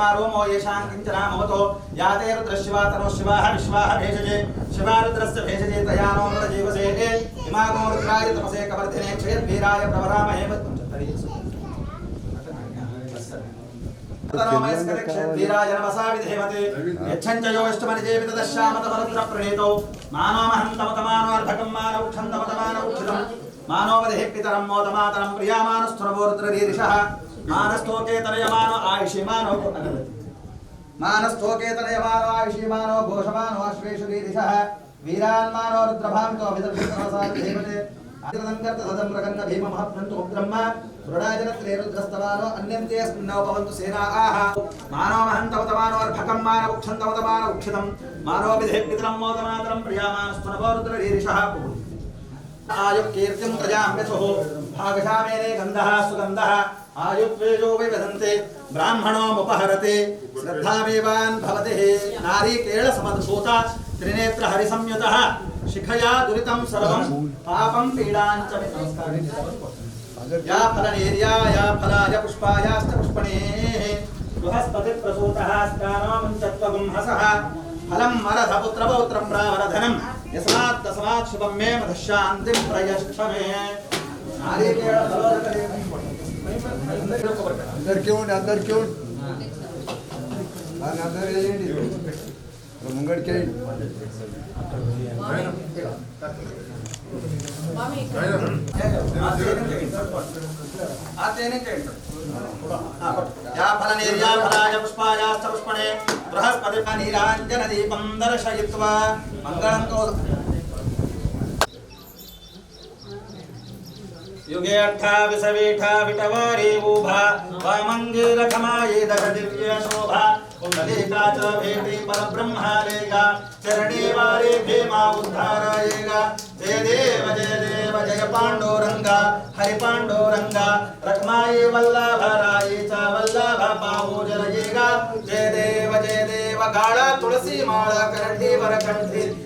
रमा रोमो येषां किञ्चनामवतो याते रुद्रशिवा तनुशिवाः विश्वाः भेषजे शिवा रुद्रस्य भेषजे तया नो मृतजीवसे इमागो रुद्राय तपसे कवर्धिने क्षयद्वीराय प्रवरामहे वीराय नमसा विधेमते यच्छञ्च यो इष्टमनिजेवितदश्यामतमरुद्रप्रणीतौ मानोमहं तमतमानोऽर्धकं మానస్థోకేతరయమానో ఆయుషీమానో మానస్థోకేతరయమానో ఆయుషీమానో ఘోషమానో అశ్వేషు వీరిష వీరాన్మానో రుద్రభామితో అభిదర్శితమసాదేవతే అతిరదంకర్తదంకరంక భీమమహప్నంతు బ్రహ్మ దృఢాజనత్రే రుద్రస్తవానో అన్యంతే అస్మిన్నోపవంతు సేనాఆహ మానో మహంతవతమానోర్భకం మానవుక్షంతవతమాన ఉక్షితం మానోపిధేపితరం మోదమాతరం ప్రియామానస్తునభోరుద్రీరిషః ఆయుః కీర్తిం ప్రజామ్యసుః భాగశామేనే గంధః సుగంధః ఆయుర్వేదో వదంతే బ్రాహ్మణోముపహరతే శ్రద్ధామేవాన్ భవతి నారీకేళ సమద్భూత త్రినేత్ర హరిసంయుత శిఖయా దురితం సర్వం పాపం పీడాంచ యా ఫలనేర్యా యా ఫలాయ పుష్పాయాశ్చ పుష్పణే బృహస్పతి ప్రసూతః స్కానోమంచత్వగుంహసః ఫలం మరధ పుత్రపౌత్రం ప్రావరధనం యస్మాత్ తస్మాత్ శుభం మే మధశాంతిం ప్రయష్ట మే నారీకేళ ఫలోదకదేవం అందరికీ ఉండి అందరికీ ఉండి దాన్ని అందరూ వేయండి ముంగడికి వేయండి పుష్పాయాస్తపుష్పణే బృహస్పతి నీరాంజన దీపం దర్శయిత్వా మంగళం కౌ युगे अट्ठाविसवीठा विटवारी ऊभा वामङ्गीरखमाये दशदिव्य शोभा कुण्डलीका च भेटी परब्रह्मालेगा चरणे वारे भीमा उद्धारयेगा जय देव जय देव जय पाण्डोरङ्गा हरि पाण्डोरङ्गा रखमाये वल्लभराये च वल्लभ पावो जलयेगा जय देव जय देव गाढ तुलसी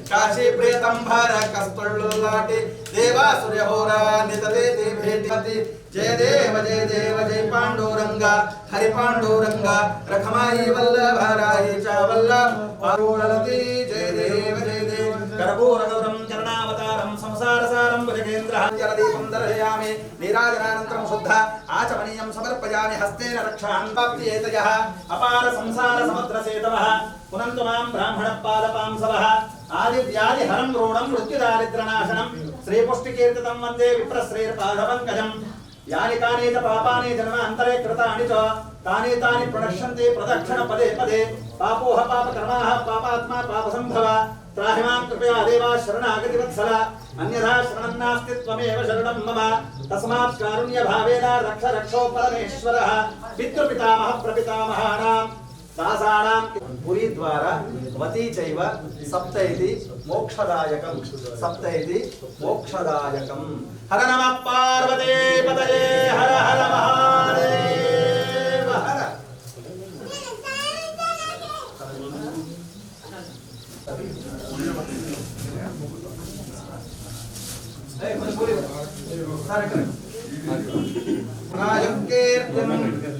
ಕಾಶಿ ಪ್ರೇತಂಬರ ಕಸ್ತೊಳ್ಳುಲಾಟಿ ದೇವಾಸುರ್ಯ ಹೋರ ನಿತಲೇ ದೇವೇತಿ ಜಯ ದೇವ ಜಯ ದೇವ ಜಯ ಪಾಂಡುರಂಗ ಹರಿ ಪಾಂಡುರಂಗ ರಖಮಾಯಿ ವಲ್ಲಭ ರಾಯಿ ಚ ವಲ್ಲ ವಾರುಳಲತಿ ಜಯ ದೇವ ಜಯ ದೇವ ಕರ್ಪೂರ ಗೌರಂ ಚರಣಾವತಾರಂ ಸಂಸಾರ ಸಾರಂ ಭುಜಗೇಂದ್ರ ಜಲದೀಪಂ ದರ್ಶಯಾಮಿ ನೀರಾಜನಾನಂತರಂ ಶುದ್ಧ ಆಚಮನೀಯಂ ಸಮರ್ಪಯಾಮಿ ಹಸ್ತೇನ ರಕ್ಷಾಂ ಪ್ರಾಪ್ತಿ ಏತಯಃ ಅಪಾರ ಸಂಸಾರ ಸಮುದ್ರ ಸೇತವಃ ಪುನಂತು ಮಾಂ ಬ್ರಾಹ್ಮಣ ಪಾದಪಾಂ ಸವಃ ब्राह्मणपादपांसवः आदिव्याधिहरं रूढं मृत्युदारिद्रनाशनं, श्रीपुष्टिकीर्तितं वंदे विप्रश्रीर्पादपङ्कजम् यानि कानि च पापानि जन्म अन्तरे कृतानि च, तानि तानि प्रणश्यन्ति प्रदक्षिण पदे। पदे पापोह पापकर्माः पापात्मा पापसम्भव। त्राहि माँ कृपया देवा शरणागतिवत्सल। अन्यथा शरणं नास्ति त्वमेव शरणं मम। तस्मात् कारुण्यभावेन रक्ष रक्षो परमेश्वरः पितृपितामह प्रपितामहानां दासानां गुरी द्वारा वती चैव सप्त इति मोक्षदायकं सप्त इति मोक्षदायकं हर नमः पार्वती पतये। हर हर महादेव।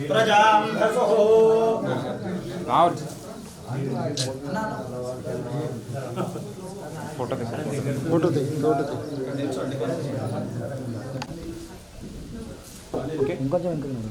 प्रजा धसो ఫోటో ఫోటో ఫోటో తెగి ఇంకొంచెం కొంచెం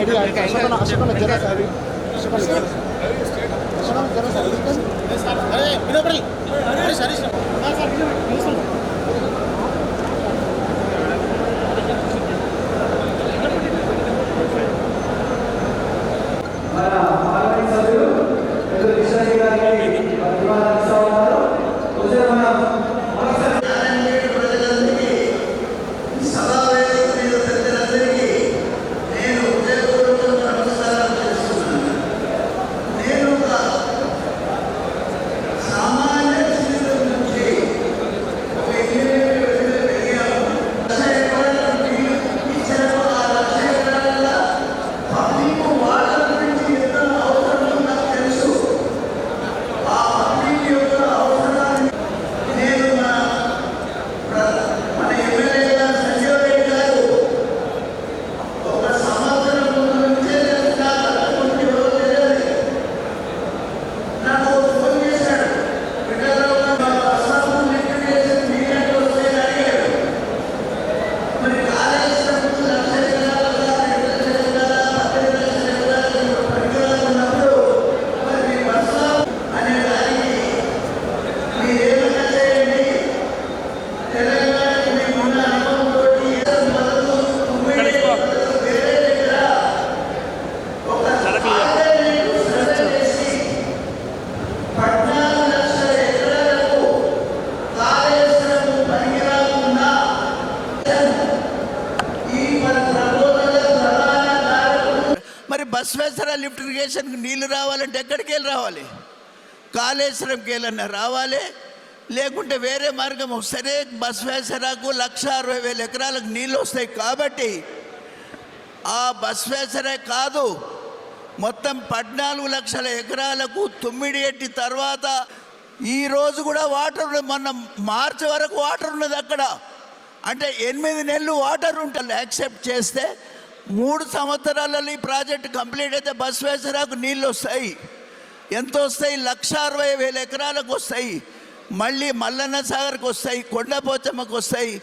ఐడియా అశోకన అశోకన జర సార్ అశోకన జర అశోకన జర సార్ మరి బస్వేశ్వర లిఫ్ట్ ఇరిగేషన్కి నీళ్ళు రావాలంటే ఎక్కడికి వెళ్ళి రావాలి? కాళేశ్వరంకి వెళ్ళన్నా రావాలి? లేకుంటే వేరే మార్గం సరే బస్ వేసరాకు లక్ష అరవై వేల ఎకరాలకు నీళ్ళు వస్తాయి కాబట్టి ఆ బస్ వేసరే కాదు మొత్తం పద్నాలుగు లక్షల ఎకరాలకు తొమ్మిది ఎట్టి తర్వాత ఈ రోజు కూడా వాటర్ మొన్న మార్చి వరకు వాటర్ ఉన్నది అక్కడ. అంటే ఎనిమిది నెలలు వాటర్ ఉంటుంది. యాక్సెప్ట్ చేస్తే మూడు సంవత్సరాలలో ఈ ప్రాజెక్ట్ కంప్లీట్ అయితే బస్వేశ్వరకు నీళ్ళు వస్తాయి. ఎంత వస్తాయి? లక్ష అరవై వేల ఎకరాలకు వస్తాయి. మళ్ళీ మల్లన్న సాగర్కి వస్తాయి కొండపోచమ్మకు వస్తాయి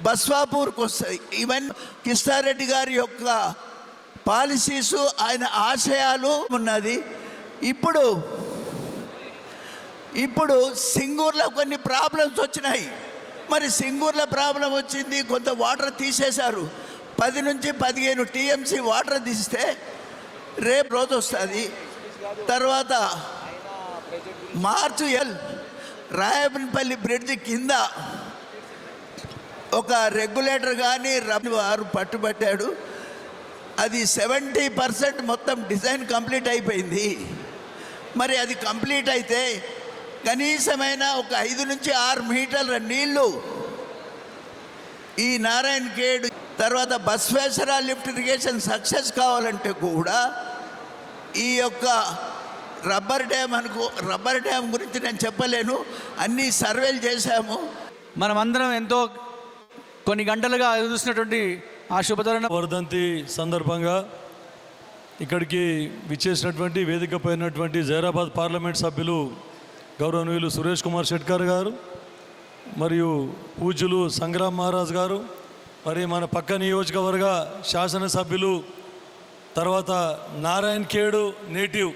బస్వాపూర్కి వస్తాయి. ఇవన్నీ కిష్టారెడ్డి గారి యొక్క పాలసీస్ ఆయన ఆశయాలు ఉన్నది. ఇప్పుడు ఇప్పుడు సింగూర్లో కొన్ని ప్రాబ్లమ్స్ వచ్చినాయి. మరి సింగూర్లో ప్రాబ్లం వచ్చింది కొంత వాటర్ తీసేశారు. పది నుంచి పదిహేను టీఎంసీ వాటర్ తీస్తే రేపు రోజు వస్తుంది. తర్వాత మార్చు ఎల్ రాయబనపల్లి బ్రిడ్జ్ కింద ఒక రెగ్యులేటర్ కానీ వారు పట్టుబట్టాడు. అది సెవెంటీ పర్సెంట్ మొత్తం డిజైన్ కంప్లీట్ అయిపోయింది. మరి అది కంప్లీట్ అయితే కనీసమైన ఒక ఐదు నుంచి ఆరు మీటర్ల నీళ్ళు ఈ నారాయణ ఖేడ్ తర్వాత బస్వేశ్వర లిఫ్ట్ ఇరిగేషన్ సక్సెస్ కావాలంటే కూడా ఈ యొక్క రబ్బర్ డ్యామ్ అనుకో రబ్బర్ డ్యామ్ గురించి నేను చెప్పలేను. అన్ని సర్వేలు చేశాము. మనమందరం ఎంతో కొన్ని గంటలుగా చూసినటువంటి ఆ శుభతరుణం వర్ధంతి సందర్భంగా ఇక్కడికి విచ్చేసినటువంటి వేదిక పైనటువంటి జైరాబాద్ పార్లమెంట్ సభ్యులు గౌరవనీయులు సురేష్ కుమార్ షెట్కర్ గారు మరియు పూజ్యులు సంగ్రామ్ మహారాజ్ గారు మరి మన పక్క నియోజకవర్గ శాసనసభ్యులు తర్వాత నారాయణ్ ఖేడు నేటివ్.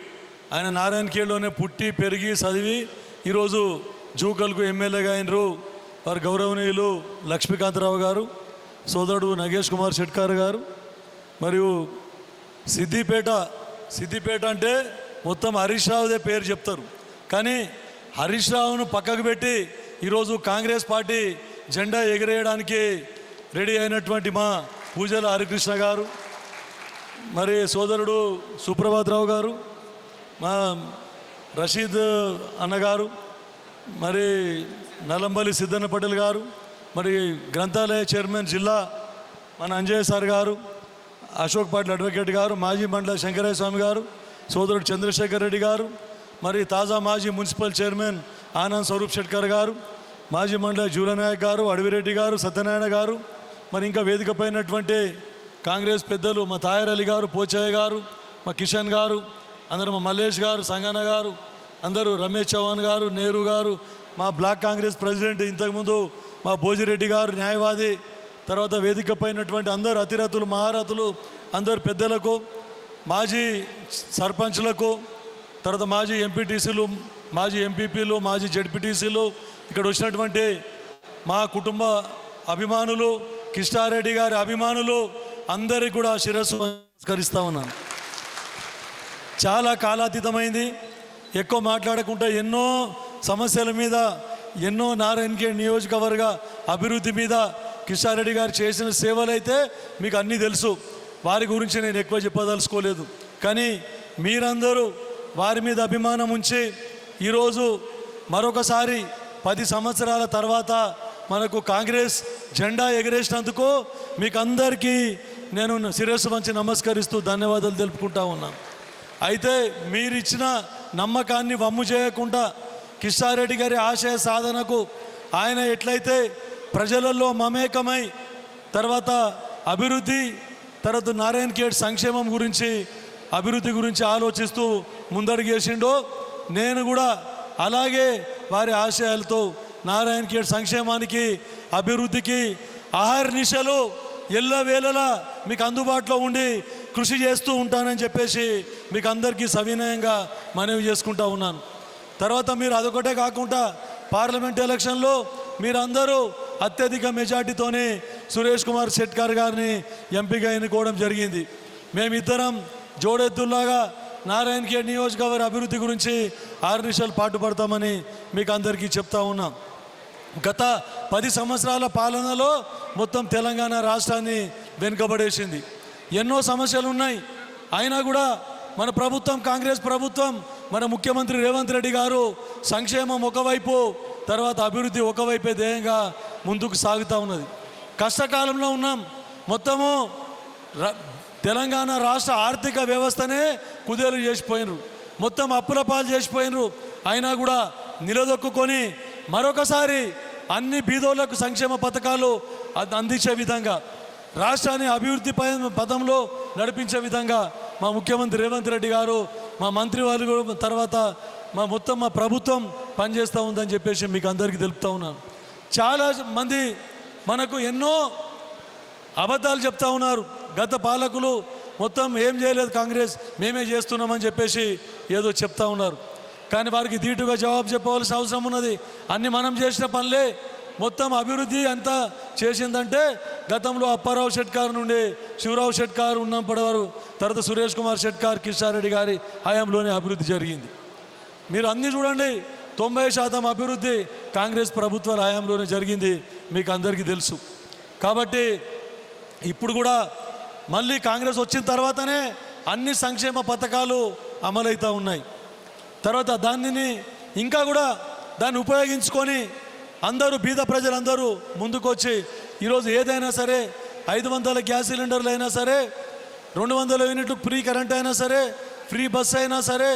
ఆయన నారాయణ్ ఖేడ్లోనే పుట్టి పెరిగి చదివి ఈరోజు జూకల్కు ఎమ్మెల్యేగా అయినరు వారి గౌరవనీయులు లక్ష్మీకాంతరావు గారు సోదరుడు నగేష్ కుమార్ షెట్కార్ గారు. మరియు సిద్దిపేట సిద్దిపేట అంటే మొత్తం హరీష్ రావుదే పేరు చెప్తారు. కానీ హరీష్ రావును పక్కకు పెట్టి ఈరోజు కాంగ్రెస్ పార్టీ జెండా ఎగిరేయడానికి రెడీ అయినటువంటి మా పూజల హరికృష్ణ గారు మరి సోదరుడు సుప్రభాతరావు గారు మా రషీద్ అన్నగారు మరి నలంబలి సిద్ధన్న పటేల్ గారు మరి గ్రంథాలయ చైర్మన్ జిల్లా మన అంజయ్ సార్ గారు అశోక్ పాటిల్ అడ్వకేట్ గారు మాజీ మండల శంకరయ్య స్వామి గారు సోదరుడు చంద్రశేఖర్ రెడ్డి గారు మరి తాజా మాజీ మున్సిపల్ చైర్మన్ ఆనంద్ స్వరూప్ షెట్కర్ గారు మాజీ మండల జూలనాయక్ గారు అడవిరెడ్డి గారు సత్యనారాయణ గారు మరి ఇంకా వేదిక పైనటువంటి కాంగ్రెస్ పెద్దలు మా తాయర్ అలీ గారు పోచయ్య గారు మా కిషన్ గారు అందరూ మా మల్లేష్ గారు సంగన్న గారు అందరూ రమేష్ చౌహాన్ గారు నెహ్రూ గారు మా బ్లాక్ కాంగ్రెస్ ప్రెసిడెంట్ ఇంతకుముందు మా భోజిరెడ్డి గారు న్యాయవాది తర్వాత వేదిక పైనటువంటి అందరు అతిరథులు మహారథులు అందరు పెద్దలకు మాజీ సర్పంచ్లకు తర్వాత మాజీ ఎంపీటీసీలు మాజీ ఎంపీపీలు మాజీ జడ్పీటీసీలు ఇక్కడ వచ్చినటువంటి మా కుటుంబ అభిమానులు కిష్టారెడ్డి గారి అభిమానులు అందరి కూడా శిరస్సు నమస్కరిస్తా ఉన్నాను. చాలా కాలాతీతమైంది. ఎక్కువ మాట్లాడకుండా ఎన్నో సమస్యల మీద ఎన్నో నారాయణకే నియోజకవర్గ అభివృద్ధి మీద కిషారెడ్డి గారు చేసిన సేవలైతే మీకు అన్నీ తెలుసు. వారి గురించి నేను ఎక్కువ చెప్పదలుచుకోలేదు. కానీ మీరందరూ వారి మీద అభిమానం ఉంచి ఈరోజు మరొకసారి పది సంవత్సరాల తర్వాత మనకు కాంగ్రెస్ జెండా ఎగరేసినందుకు మీకు అందరికీ నేను శిరస్సు మంచి నమస్కరిస్తూ ధన్యవాదాలు తెలుపుకుంటా ఉన్నాను. అయితే మీరిచ్చిన నమ్మకాన్ని వమ్ము చేయకుండా కిషారెడ్డి గారి ఆశయ సాధనకు ఆయన ఎట్లయితే ప్రజలలో మమేకమై తర్వాత అభివృద్ధి తర్వాత నారాయణ ఖేడ్ సంక్షేమం గురించి అభివృద్ధి గురించి ఆలోచిస్తూ ముందడుగేసిండో నేను కూడా అలాగే వారి ఆశయాలతో నారాయణ ఖేడ్ సంక్షేమానికి అభివృద్ధికి ఆహార నిశలు ఎల్లవేళలా మీకు అందుబాటులో ఉండి కృషి చేస్తూ ఉంటానని చెప్పేసి మీకు అందరికీ సవినయంగా మనవి చేసుకుంటా ఉన్నాను. తర్వాత మీరు అదొకటే కాకుండా పార్లమెంట్ ఎలక్షన్లో మీరందరూ అత్యధిక మెజార్టీతోనే సురేష్ కుమార్ షెట్కర్ గారిని ఎంపీగా ఎన్నుకోవడం జరిగింది. మేమిద్దరం జోడెత్తుల్లాగా నారాయణ ఖేడ్ నియోజకవర్గ అభివృద్ధి గురించి ఆరు నిమిషాలు పాటుపడతామని మీకు అందరికీ చెప్తా ఉన్నాం. గత పది సంవత్సరాల పాలనలో మొత్తం తెలంగాణ రాష్ట్రాన్ని వెనుకబడేసింది. ఎన్నో సమస్యలు ఉన్నాయి అయినా కూడా మన ప్రభుత్వం కాంగ్రెస్ ప్రభుత్వం మన ముఖ్యమంత్రి రేవంత్ రెడ్డి గారు సంక్షేమం ఒకవైపు తర్వాత అభివృద్ధి ఒకవైపే ధ్యేయంగా ముందుకు సాగుతూ ఉన్నది. కష్టకాలంలో ఉన్నాం. మొత్తము తెలంగాణ రాష్ట్ర ఆర్థిక వ్యవస్థనే కుదేలు చేసిపోయినరు మొత్తం అప్పుల పాలు చేసిపోయినరు అయినా కూడా నిలదొక్కుకొని మరొకసారి అన్ని బీదోళ్ళకు సంక్షేమ పథకాలు అందించే విధంగా రాష్ట్రాన్ని అభివృద్ధి పై పదంలో నడిపించే విధంగా మా ముఖ్యమంత్రి రేవంత్ రెడ్డి గారు మా మంత్రి వారు తర్వాత మా మొత్తం మా ప్రభుత్వం పనిచేస్తూ ఉందని చెప్పేసి మీకు అందరికీ తెలుపుతా ఉన్నాను. చాలా మంది మనకు ఎన్నో అబద్ధాలు చెప్తా ఉన్నారు. గత పాలకులు మొత్తం ఏం చేయలేదు కాంగ్రెస్ మేమే చేస్తున్నామని చెప్పేసి ఏదో చెప్తా ఉన్నారు. కానీ వారికి ధీటుగా జవాబు చెప్పవలసిన అవసరం ఉన్నది. అన్ని మనం చేసిన పనులే మొత్తం అభివృద్ధి అంతా చేసిందంటే గతంలో అప్పారావు షెట్కార్ నుండి శివరావు షెట్కార్ ఉన్నప్పటి వరకు తర్వాత సురేష్ కుమార్ షెట్కార్ కిషారెడ్డి గారి హయాంలోనే అభివృద్ధి జరిగింది. మీరు అన్నీ చూడండి తొంభై శాతం అభివృద్ధి కాంగ్రెస్ ప్రభుత్వాల హయాంలోనే జరిగింది మీకు అందరికీ తెలుసు. కాబట్టి ఇప్పుడు కూడా మళ్ళీ కాంగ్రెస్ వచ్చిన తర్వాతనే అన్ని సంక్షేమ పథకాలు అమలవుతూ ఉన్నాయి. తర్వాత దానిని ఇంకా కూడా దాన్ని ఉపయోగించుకొని అందరూ బీద ప్రజలందరూ ముందుకొచ్చి ఈరోజు ఏదైనా సరే ఐదు వందల గ్యాస్ సిలిండర్లు అయినా సరే రెండు వందల యూనిట్లు ఫ్రీ కరెంట్ అయినా సరే ఫ్రీ బస్ అయినా సరే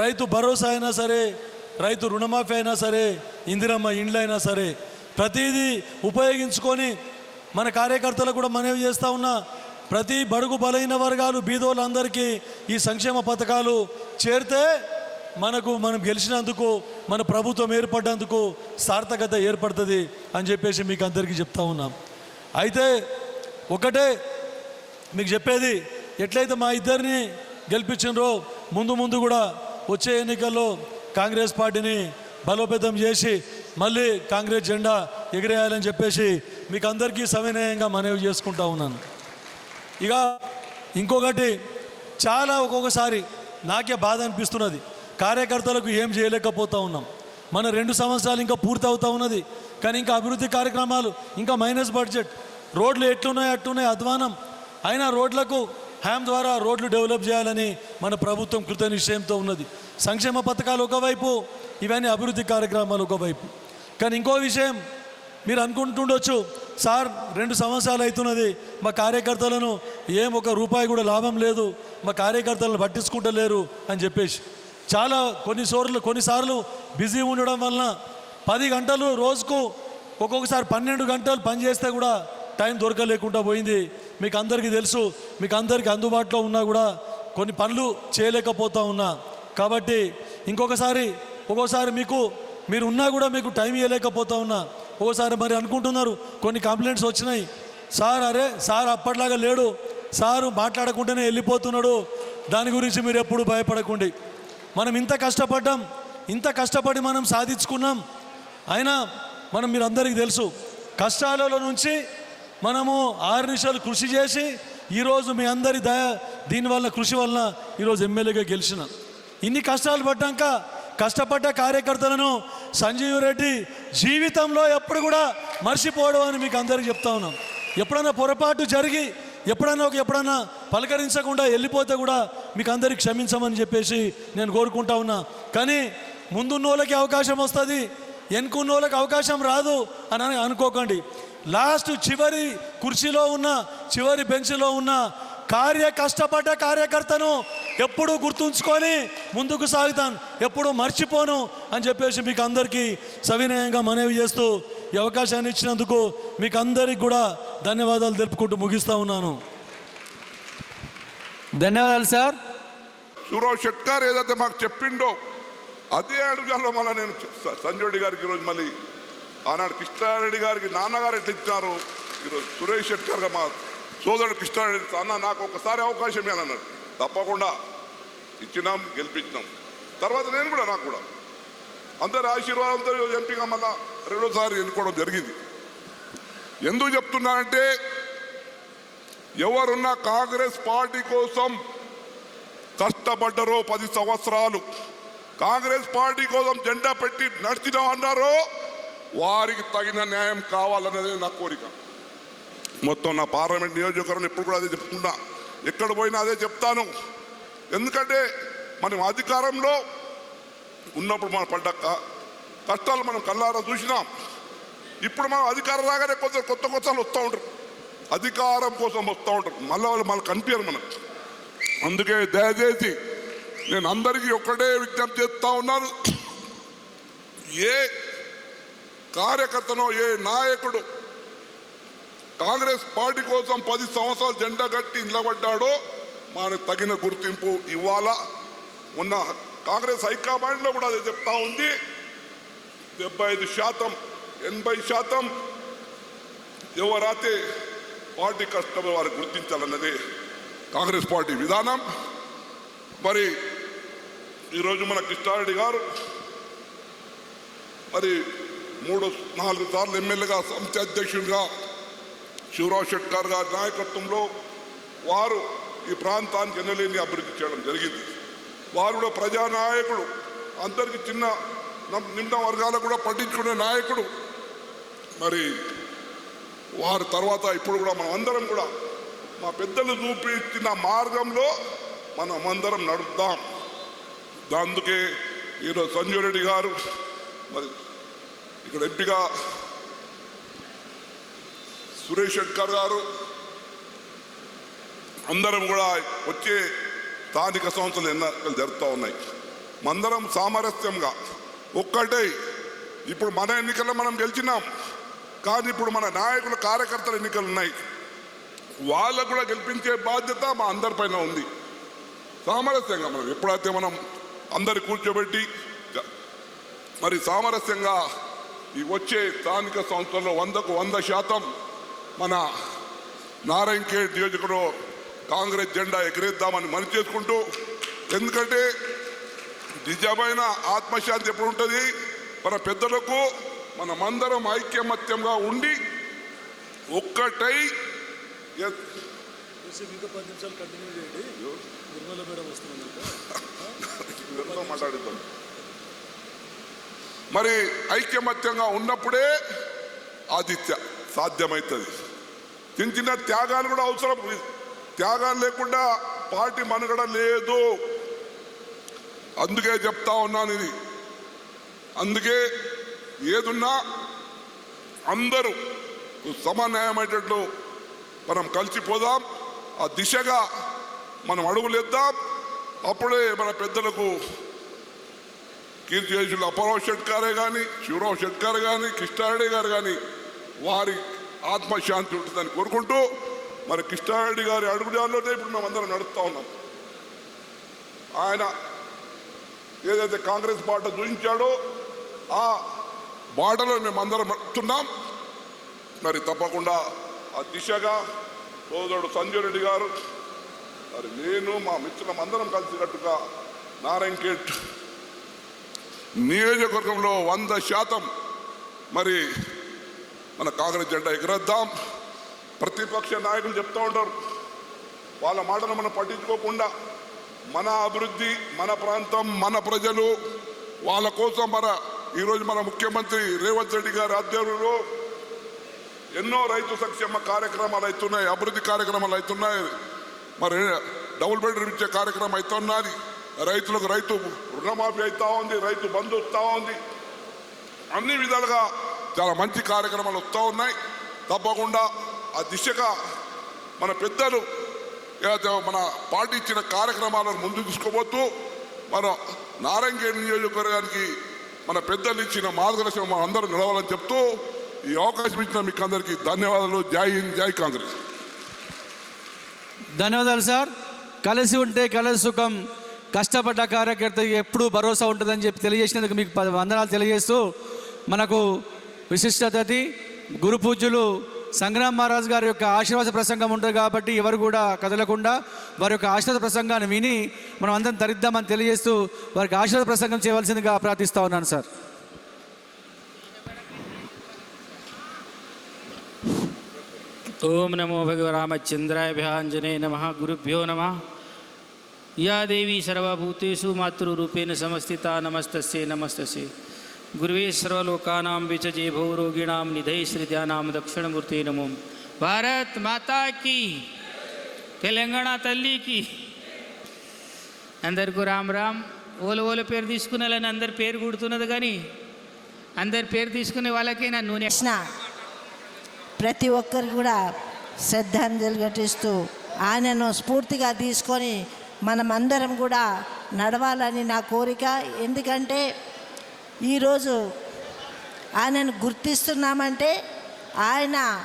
రైతు భరోసా అయినా సరే రైతు రుణమాఫీ అయినా సరే ఇందిరమ్మ ఇండ్లు అయినా సరే ప్రతిదీ ఉపయోగించుకొని మన కార్యకర్తలు కూడా మనవి చేస్తూ ఉన్నా ప్రతి బడుగు బలైన వర్గాలు బీదోళ్ళందరికీ ఈ సంక్షేమ పథకాలు చేరితే మనకు మనం గెలిచినందుకు మన ప్రభుత్వం ఏర్పడ్డందుకు సార్థకత ఏర్పడుతుంది అని చెప్పేసి మీకు అందరికీ చెప్తా ఉన్నాం. అయితే ఒకటే మీకు చెప్పేది ఎట్లయితే మా ఇద్దరిని గెలిపించినరో ముందు ముందు కూడా వచ్చే ఎన్నికల్లో కాంగ్రెస్ పార్టీని బలోపేతం చేసి మళ్ళీ కాంగ్రెస్ జెండా ఎగిరేయాలని చెప్పేసి మీకు అందరికీ సవినయంగా మనవి చేసుకుంటా ఉన్నాను. ఇక ఇంకొకటి చాలా ఒక్కొక్కసారి నాకే బాధ అనిపిస్తున్నది. కార్యకర్తలకు ఏం చేయలేకపోతా ఉన్నాం. మన రెండు సంవత్సరాలు ఇంకా పూర్తి ఉన్నది. కానీ ఇంకా అభివృద్ధి కార్యక్రమాలు ఇంకా మైనస్ బడ్జెట్ రోడ్లు ఎట్లున్నాయి అట్టున్నాయి అధ్వానం. అయినా రోడ్లకు హ్యామ్ ద్వారా రోడ్లు డెవలప్ చేయాలని మన ప్రభుత్వం కృత నిశ్చయంతో ఉన్నది. సంక్షేమ పథకాలు ఒకవైపు ఇవన్నీ అభివృద్ధి కార్యక్రమాలు ఒకవైపు. కానీ ఇంకో విషయం మీరు అనుకుంటుండొచ్చు సార్ రెండు సంవత్సరాలు అవుతున్నది మా కార్యకర్తలను ఏం ఒక రూపాయి కూడా లాభం లేదు మా కార్యకర్తలను పట్టించుకుంటలేరు అని చెప్పేసి. చాలా కొన్నిసార్లు కొన్నిసార్లు బిజీ ఉండడం వలన పది గంటలు రోజుకు ఒక్కొక్కసారి పన్నెండు గంటలు పనిచేస్తే కూడా టైం దొరకలేకుండా పోయింది. మీకు అందరికీ తెలుసు మీకు అందరికీ అందుబాటులో ఉన్నా కూడా కొన్ని పనులు చేయలేకపోతా ఉన్నా. కాబట్టి ఇంకొకసారి ఒక్కోసారి మీకు మీరు ఉన్నా కూడా మీకు టైం ఇవ్వలేకపోతా ఉన్నా. ఓసారి మరి అనుకుంటున్నారు కొన్ని కంప్లైంట్స్ వచ్చినాయి. సార్ అరే సార్ అప్పట్లాగా లేడు. సారు మాట్లాడకుండానే వెళ్ళిపోతున్నాడు. దాని గురించి మీరు ఎప్పుడు భయపడకండి. మనం ఇంత కష్టపడ్డాం ఇంత కష్టపడి మనం సాధించుకున్నాం. అయినా మనం మీరు అందరికీ తెలుసు కష్టాలలో నుంచి మనము ఆరు నిమిషాలు కృషి చేసి ఈరోజు మీ అందరి దయ దీనివల్ల కృషి వలన ఈరోజు ఎమ్మెల్యేగా గెలిచిన. ఇన్ని కష్టాలు పడ్డాక కష్టపడ్డ కార్యకర్తలను సంజీవ్ రెడ్డి జీవితంలో ఎప్పుడు కూడా మర్చిపోవడం అని మీకు అందరికీ చెప్తా ఉన్నాం. ఎప్పుడైనా పొరపాటు జరిగి ఎప్పుడైనా ఒక ఎప్పుడైనా పలకరించకుండా వెళ్ళిపోతే కూడా మీకు అందరికి క్షమించమని చెప్పేసి నేను కోరుకుంటా ఉన్నా. కానీ ముందున్న వాళ్ళకి అవకాశం వస్తుంది వెనుకున్న వాళ్ళకి అవకాశం రాదు అని అని అనుకోకండి. లాస్ట్ చివరి కుర్చీలో ఉన్న చివరి బెంచ్లో ఉన్న కార్య కష్టపడ్డ కార్యకర్తను ఎప్పుడూ గుర్తుంచుకొని ముందుకు సాగుతాను. ఎప్పుడూ మర్చిపోను అని చెప్పేసి మీకు అందరికీ సవినయంగా మనవి చేస్తూ ఈ అవకాశాన్ని ఇచ్చినందుకు మీకు అందరికి కూడా ధన్యవాదాలు తెలుపుకుంటూ ముగిస్తా ఉన్నాను. ధన్యవాదాలు సార్. సూరావ్ షెట్కార్ ఏదైతే మాకు చెప్పిండో అదే అడుగులో మళ్ళీ నేను స- సంజయ్ రెడ్డి గారికి ఈరోజు మళ్ళీ ఆనాడు కృష్ణారెడ్డి గారికి నాన్నగారు ఎట్లా ఇచ్చారు ఈరోజు సురేష్ షెట్కర్గా మా సోదరుడు కృష్ణారెడ్డి అన్న నాకు ఒకసారి అవకాశం ఇవ్వాలన్నాడు. తప్పకుండా ఇచ్చినాం గెలిపించినాం. తర్వాత నేను కూడా నాకు కూడా. అందరి ఆశీర్వాదంతో ఎంపీగా మళ్ళా రెండోసారి ఎన్నుకోవడం జరిగింది. ఎందుకు చెప్తున్నానంటే ఎవరున్నా కాంగ్రెస్ పార్టీ కోసం కష్టపడ్డరో పది సంవత్సరాలు. కాంగ్రెస్ పార్టీ కోసం జెండా పెట్టి నడిచినాం అన్నారో వారికి తగిన న్యాయం కావాలన్నదే నా కోరిక. మొత్తం నా పార్లమెంట్ నియోజకవర్గం ఎప్పుడు కూడా అదే చెప్పుకున్నా ఎక్కడ పోయినా అదే చెప్తాను. ఎందుకంటే మనం అధికారంలో ఉన్నప్పుడు మనం పడ్డ క- కష్టాలు మనం కళ్ళారా చూసినాం. ఇప్పుడు మనం అధికారం రాగానే కొత్త కొత్త వస్తూ ఉంటారు. అధికారం కోసం వస్తూ ఉంటారు. మళ్ళీ వాళ్ళు మనకు కనిపించారు మనం అందుకే దయచేసి నేను అందరికీ ఒక్కటే విజ్ఞప్తి చేస్తా ఉన్నాను. ఏ కార్యకర్తనో ఏ నాయకుడు కాంగ్రెస్ పార్టీ కోసం పది సంవత్సరాలు జెండా కట్టి నిలబడ్డాడో మనకు తగిన గుర్తింపు ఇవ్వాలా? ఉన్న కాంగ్రెస్ హైకమాండ్లో కూడా అది చెప్తా ఉంది. డెబ్బై ఐదు శాతం ఎనభై శాతం ఎవరైతే పార్టీ కష్టం వారు గుర్తించాలన్నది కాంగ్రెస్ పార్టీ విధానం. మరి ఈరోజు మన కృష్ణారెడ్డి గారు మరి మూడు నాలుగు సార్లు ఎమ్మెల్యేగా సంస్థ అధ్యక్షుడిగా శివరావు షెట్కర్ గారి నాయకత్వంలో వారు ఈ ప్రాంతానికి ఎన్నలేని అభివృద్ధి చేయడం జరిగింది. వారు కూడా ప్రజానాయకుడు. అందరికీ చిన్న నం- నిమ్న వర్గాలకు కూడా పట్టించుకునే నాయకుడు. మరి వారి తర్వాత ఇప్పుడు కూడా మనం అందరం కూడా మా పెద్దలు చూపించిన మార్గంలో మనం అందరం నడుద్దాం. అందుకే ఈరోజు సంజయ్ రెడ్డి గారు మరి ఇక్కడ ఎంపీగా సురేష్ శంకర్ గారు అందరం కూడా వచ్చే స్థానిక సంస్థలు ఎన్నికలు జరుగుతూ ఉన్నాయి. మందరం సామరస్యంగా ఒక్కటే ఇప్పుడు మన ఎన్నికల్లో మనం గెలిచినాం. కానీ ఇప్పుడు మన నాయకులు కార్యకర్తల ఎన్నికలు ఉన్నాయి. వాళ్ళకు కూడా గెలిపించే బాధ్యత మా అందరిపైన ఉంది. సామరస్యంగా మనం ఎప్పుడైతే మనం అందరి కూర్చోబెట్టి మరి సామరస్యంగా ఈ వచ్చే స్థానిక సంస్థల్లో వందకు వంద శాతం మన నారాయణఖేడ్ నియోజకవర్గంలో కాంగ్రెస్ జెండా ఎగరేద్దామని మనం చేసుకుంటూ ఎందుకంటే నిజమైన ఆత్మశాంతి ఎప్పుడు ఉంటుంది మన పెద్దలకు మనమందరం ఐక్యమత్యంగా ఉండి ఒక్కటై ఇదంతా మాట్లాడిద్దాం మరి ఐక్యమత్యంగా ఉన్నప్పుడే అది త్యా- సాధ్యమవుతుంది చిన్న చిన్న త్యాగాలు కూడా అవసరం. త్యాగాలు లేకుండా పార్టీ మనుగడ లేదు. అందుకే చెప్తా ఉన్నాను ఇది. అందుకే ఏదున్నా అందరూ సమన్వయమయ్యేటట్లు మనం కలిసిపోదాం. ఆ దిశగా మనం అడుగులేద్దాం. అప్పుడే మన పెద్దలకు కీర్తిశేషులు అపరావు షెట్కారే కానీ శివరావు షెట్కారే కానీ కృష్ణారెడ్డి గారు కానీ వారి ఆత్మశాంతి ఉంటుందని కోరుకుంటూ మరి కృష్ణారెడ్డి గారి అడుగుజాల్లోనే ఇప్పుడు మేము అందరం నడుస్తూ ఉన్నాం. ఆయన ఏదైతే కాంగ్రెస్ పార్టీ చూపించాడో ఆ బాటలో మేము అందరం మరి తప్పకుండా ఆ దిశగా సోదరుడు సంజయ్ రెడ్డి గారు మరి నేను మా మిత్రులం అందరం కలిసినట్టుగా నారాయణఖేట్ నియోజకవర్గంలో వంద శాతం మరి మన కాంగ్రెస్ జెండా ఎగరేద్దాం. ప్రతిపక్ష నాయకులు చెప్తూ ఉంటారు వాళ్ళ మాటలు మనం పట్టించుకోకుండా మన అభివృద్ధి మన ప్రాంతం మన ప్రజలు వాళ్ళ కోసం మన ఈరోజు మన ముఖ్యమంత్రి రేవంత్ రెడ్డి గారి ఆధ్వర్యంలో ఎన్నో రైతు సంక్షేమ కార్యక్రమాలు అవుతున్నాయి అభివృద్ధి కార్యక్రమాలు అవుతున్నాయి. మరి డబుల్ బెడ్రూమ్ ఇచ్చే కార్యక్రమం అవుతున్నది. రైతులకు రైతు రుణమాఫీ అవుతా ఉంది రైతు బంధు వస్తూ ఉంది. అన్ని విధాలుగా చాలా మంచి కార్యక్రమాలు వస్తూ ఉన్నాయి. తప్పకుండా ఆ దిశగా మన పెద్దలు మన పాటించిన కార్యక్రమాలను ముందు తీసుకోబోతూ మన నారాయణగేడ్ నియోజకవర్గానికి మన పెద్దలు ఇచ్చిన మార్గదర్శనం మన అందరూ నిలవాలని చెప్తూ ఈ అవకాశం ఇచ్చిన మీకు అందరికీ ధన్యవాదాలు. జై హింద్ జై కాంగ్రెస్. ధన్యవాదాలు సార్. కలిసి ఉంటే కలిసి సుఖం కష్టపడ్డ కార్యకర్త ఎప్పుడూ భరోసా ఉంటుందని చెప్పి తెలియజేసినందుకు మీకు వందనాలు తెలియజేస్తూ మనకు విశిష్టతది గురు పూజ్యులు సంగ్రామ్ మహారాజ్ గారి యొక్క ఆశీర్వాద ప్రసంగం ఉంటుంది కాబట్టి ఎవరు కూడా కదలకుండా వారి యొక్క ఆశీర్వాద ప్రసంగాన్ని విని మనం అందరం తరిద్దామని తెలియజేస్తూ వారికి ఆశీర్వాద ప్రసంగం చేయవలసిందిగా ప్రార్థిస్తా ఉన్నాను సార్. ఓం నమో భగవరామచంద్రాయ నమ గురుభ్యో నమ. యా దేవీ సర్వభూతేషు మాతృరూపేణ సమస్థిత నమస్తస్యే నమస్తస్యే. గురువే సర్వలోకానాం విచజే భౌరోగిణాం నిధై శ్రీధ్యానాం దక్షిణమూర్తి నమో. భారత్ మాతాకి. తెలంగాణ తల్లికి. అందరికీ రామ్ రామ్. ఓల ఓల పేరు తీసుకునేలని అందరి పేరు కుడుతున్నది కానీ అందరి పేరు తీసుకునే వాళ్ళకే నా నూనె. ప్రతి ఒక్కరికి కూడా శ్రద్ధాంజలి ఘటిస్తూ ఆయనను స్ఫూర్తిగా తీసుకొని మనమందరం కూడా నడవాలని నా కోరిక. ఎందుకంటే ఈరోజు ఆయనను గుర్తిస్తున్నామంటే ఆయన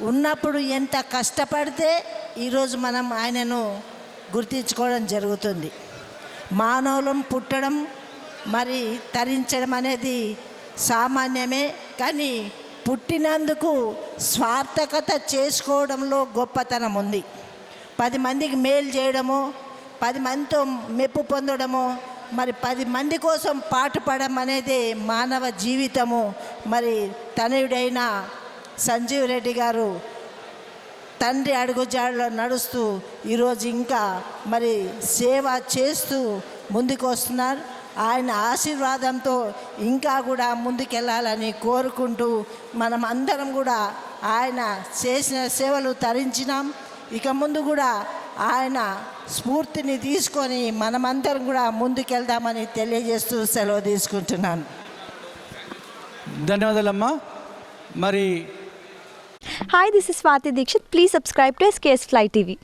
ఉన్నప్పుడు ఎంత కష్టపడితే ఈరోజు మనం ఆయనను గుర్తించుకోవడం జరుగుతుంది. మానవులం పుట్టడం మరి తరించడం అనేది సామాన్యమే కానీ పుట్టినందుకు స్వార్థకత చేసుకోవడంలో గొప్పతనం ఉంది. పది మందికి మేలు చేయడము పది మందితో మెప్పు పొందడము మరి పది మంది కోసం పాటుపడడం అనేది మానవ జీవితము. మరి తనయుడైన సంజీవ్ రెడ్డి గారు తండ్రి అడుగుజాడలో నడుస్తూ ఈరోజు ఇంకా మరి సేవ చేస్తూ ముందుకు వస్తున్నారు ఆయన ఆశీర్వాదంతో ఇంకా కూడా ముందుకెళ్ళాలని కోరుకుంటూ మనం అందరం కూడా ఆయన చేసిన సేవలు తరించినాం. ఇక ముందు కూడా ఆయన స్ఫూర్తిని తీసుకొని మనమందరం కూడా ముందుకెళ్దామని తెలియజేస్తూ సెలవు తీసుకుంటున్నాను ధన్యవాదాలమ్మా మరి Hi, this is Swati Dikshit. Please subscribe to SKS Fly TV.